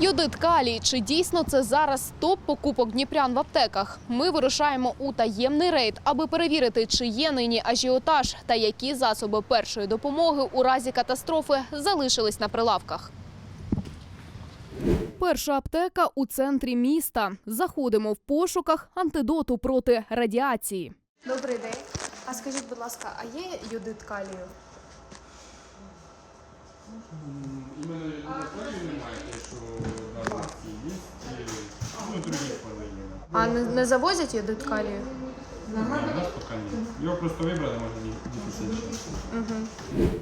Йодит калій. Чи дійсно це зараз топ покупок дніпрян в аптеках? Ми вирушаємо у таємний рейд, аби перевірити, чи є нині ажіотаж та які засоби першої допомоги у разі катастрофи залишились на прилавках. Перша аптека у центрі міста. Заходимо в пошуках антидоту проти радіації. Добрий день. А скажіть, будь ласка, а є йодит калію? Іменно А не, не завозять йодит калію? У нас поки ні. Його просто вибрали, може, діти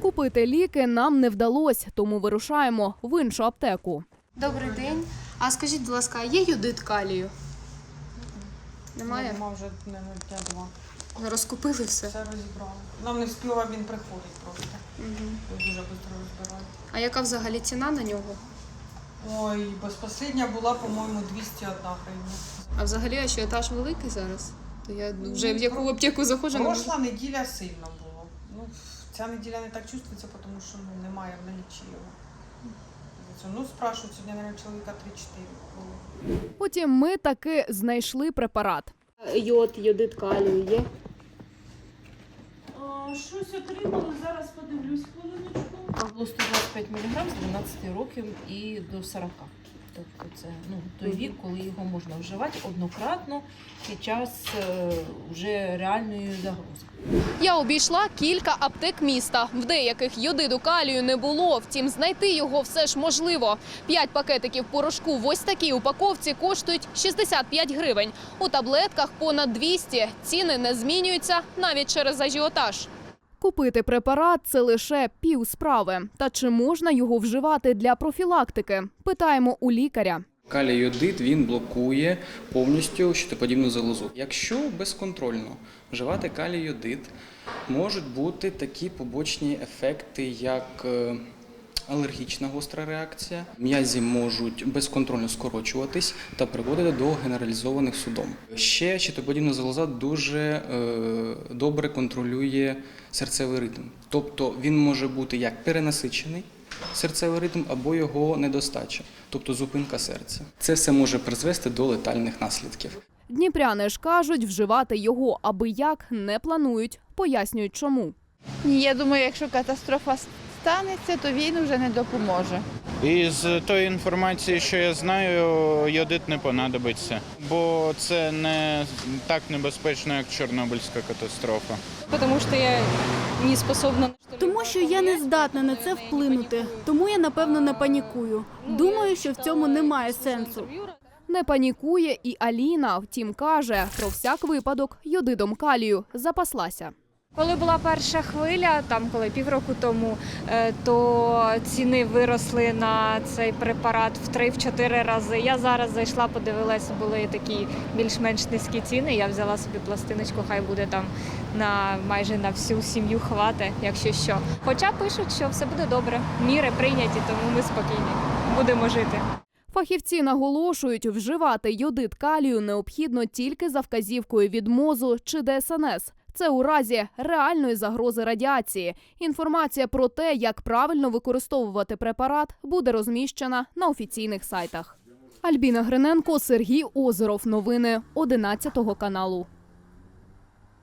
Купити ліки нам не вдалося, тому вирушаємо в іншу аптеку. Добрий день. А скажіть, будь ласка, є йодит калію? Немає? Нема вже не дня два. Розкупили все. Все розібрали. Нам не встигла, він приходить просто. Його Дуже швидко розбирають. А яка взагалі ціна на нього? Ой, безпосередня була, по-моєму, 201 гривня. А взагалі ажіотаж великий зараз? То я вже в яку аптеку заходжу, не можу. Прошла неділя сильно було. Ну, ця неділя не так чувствується, тому що ну, немає в налічі його. Ну, спрашують, сьогодні, мабуть, чоловіка 3-4 було. Потім ми таки знайшли препарат. Йод, йодит калію є. А, Щось отримали, зараз подивлюсь хвилиночку. Було 125 мг з 12 років і до 40. Тобто це ну, той вік, коли його можна вживати однократно під час е, вже реальної загрози. Я обійшла кілька аптек міста. В деяких йодиду калію не було. Втім, знайти його все ж можливо. П'ять пакетиків порошку в ось такій упаковці коштують 65 гривень. У таблетках понад 200. Ціни не змінюються навіть через ажіотаж. Купити препарат це лише пів справи. Та чи можна його вживати для профілактики? Питаємо у лікаря. Калій-йодид він блокує повністю щитоподібну залозу. Якщо безконтрольно вживати калій-йодид, можуть бути такі побочні ефекти, як е, алергічна гостра реакція. М'язі можуть безконтрольно скорочуватись та приводити до генералізованих судом. Ще щитоподібна залоза дуже е, добре контролює серцевий ритм. Тобто він може бути як перенасичений серцевий ритм або його недостача, тобто зупинка серця. Це все може призвести до летальних наслідків. Дніпряни ж кажуть, вживати його аби як не планують. Пояснюють, чому. Ні, я думаю, якщо катастрофа станеться, то він вже не допоможе. І з тої інформації, що я знаю, йодит не понадобиться, бо це не так небезпечно, як Чорнобильська катастрофа. Тому що я не способна Тому що я не здатна на це вплинути, тому я напевно не панікую. Думаю, що в цьому немає сенсу. Не панікує і Аліна. Втім, каже, про всяк випадок йодидом калію запаслася. Коли була перша хвиля, там коли півроку тому, е, то ціни виросли на цей препарат в 3-4 рази. Я зараз зайшла, подивилася, були такі більш-менш низькі ціни. Я взяла собі пластиночку, хай буде там на майже на всю сім'ю хвати, якщо що. Хоча пишуть, що все буде добре, міри прийняті, тому ми спокійні, будемо жити. Фахівці наголошують, вживати йодид калію необхідно тільки за вказівкою від МОЗу чи ДСНС. Це у разі реальної загрози радіації. Інформація про те, як правильно використовувати препарат, буде розміщена на офіційних сайтах. Альбіна Гриненко, Сергій Озеров. Новини 11 каналу.